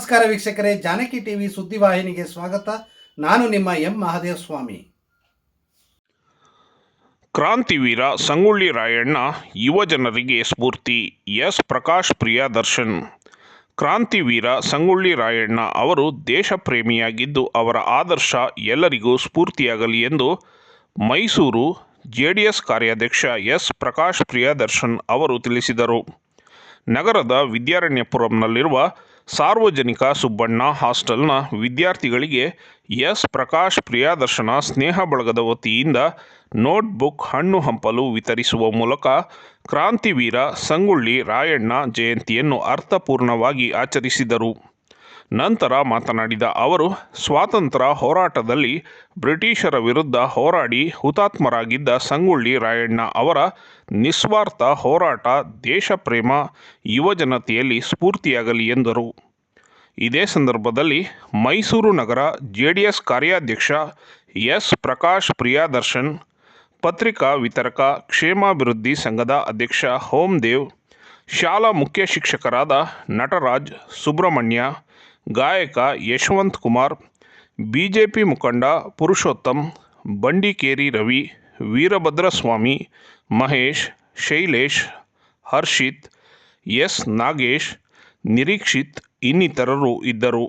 ನಮಸ್ಕಾರ ವೀಕ್ಷಕರೇ, ಜಾನಕಿ ಟಿವಿ ಸುದ್ದಿವಾಹಿನಿಗೆ ಸ್ವಾಗತ. ನಾನು ನಿಮ್ಮ ಎಂ ಮಹಾದೇವ ಸ್ವಾಮಿ ಕ್ರಾಂತಿವೀರ ಸಂಗೊಳ್ಳಿ ರಾಯಣ್ಣ, ಯುವ ಜನರಿಗೆ ಸ್ಫೂರ್ತಿ. ಎಸ್ ಪ್ರಕಾಶ್ ಪ್ರಿಯದರ್ಶನ್. ಕ್ರಾಂತಿವೀರ ಸಂಗೊಳ್ಳಿ ರಾಯಣ್ಣ ಅವರು ದೇಶಪ್ರೇಮಿಯಾಗಿದ್ದು, ಅವರ ಆದರ್ಶ ಎಲ್ಲರಿಗೂ ಸ್ಫೂರ್ತಿಯಾಗಲಿ ಎಂದು ಮೈಸೂರು ಜೆ ಡಿ ಎಸ್ ಕಾರ್ಯಾಧ್ಯಕ್ಷ ಎಸ್ ಪ್ರಕಾಶ್ ಪ್ರಿಯದರ್ಶನ್ ಅವರು ತಿಳಿಸಿದರು. ನಗರದ ವಿದ್ಯಾರಣ್ಯಪುರಂನಲ್ಲಿರುವ ಸಾರ್ವಜನಿಕ ಸುಬ್ಬಣ್ಣ ಹಾಸ್ಟೆಲ್ನ ವಿದ್ಯಾರ್ಥಿಗಳಿಗೆ ಎಸ್. ಪ್ರಕಾಶ್ ಪ್ರಿಯದರ್ಶನ ಸ್ನೇಹ ಬಳಗದ ವತಿಯಿಂದ ನೋಟ್ಬುಕ್ ಹಣ್ಣು ಹಂಪಲು ವಿತರಿಸುವ ಮೂಲಕ ಕ್ರಾಂತಿವೀರ ಸಂಗೊಳ್ಳಿ ರಾಯಣ್ಣ ಜಯಂತಿಯನ್ನು ಅರ್ಥಪೂರ್ಣವಾಗಿ ಆಚರಿಸಿದರು. ನಂತರ ಮಾತನಾಡಿದ ಅವರು, ಸ್ವಾತಂತ್ರ್ಯ ಹೋರಾಟದಲ್ಲಿ ಬ್ರಿಟಿಷರ ವಿರುದ್ಧ ಹೋರಾಡಿ ಹುತಾತ್ಮರಾಗಿದ್ದ ಸಂಗೊಳ್ಳಿ ರಾಯಣ್ಣ ಅವರ ನಿಸ್ವಾರ್ಥ ಹೋರಾಟ ದೇಶಪ್ರೇಮ, ಯುವಜನತೆಯಲ್ಲಿ ಸ್ಫೂರ್ತಿಯಾಗಲಿ ಎಂದರು. ಇದೇ ಸಂದರ್ಭದಲ್ಲಿ ಮೈಸೂರು ನಗರ ಜೆ ಡಿ ಎಸ್ ಕಾರ್ಯಾಧ್ಯಕ್ಷ ಎಸ್. ಪ್ರಕಾಶ್ ಪ್ರಿಯಾದರ್ಶನ್, ಪತ್ರಿಕಾ ವಿತರಕ ಕ್ಷೇಮಾಭಿವೃದ್ಧಿ ಸಂಘದ ಅಧ್ಯಕ್ಷ ಹೋಮ್ದೇವ್ ಶಾಲಾ ಮುಖ್ಯ ಶಿಕ್ಷಕರಾದ ನಟರಾಜ್ ಸುಬ್ರಹ್ಮಣ್ಯ ಗಾಯಕ ಯಶವಂತ್ ಕುಮಾರ್, ಬಿಜೆಪಿ ಮುಖಂಡ ಪುರುಷೋತ್ತಮ್, ಬಂಡಿಕೇರಿ ರವಿ, ವೀರಭದ್ರಸ್ವಾಮಿ, ಮಹೇಶ್, ಶೈಲೇಶ್, ಹರ್ಷಿತ್, ಎಸ್ ನಾಗೇಶ್, ನಿರೀಕ್ಷಿತ್ ಇನ್ನಿತರರು ಇದ್ದರು.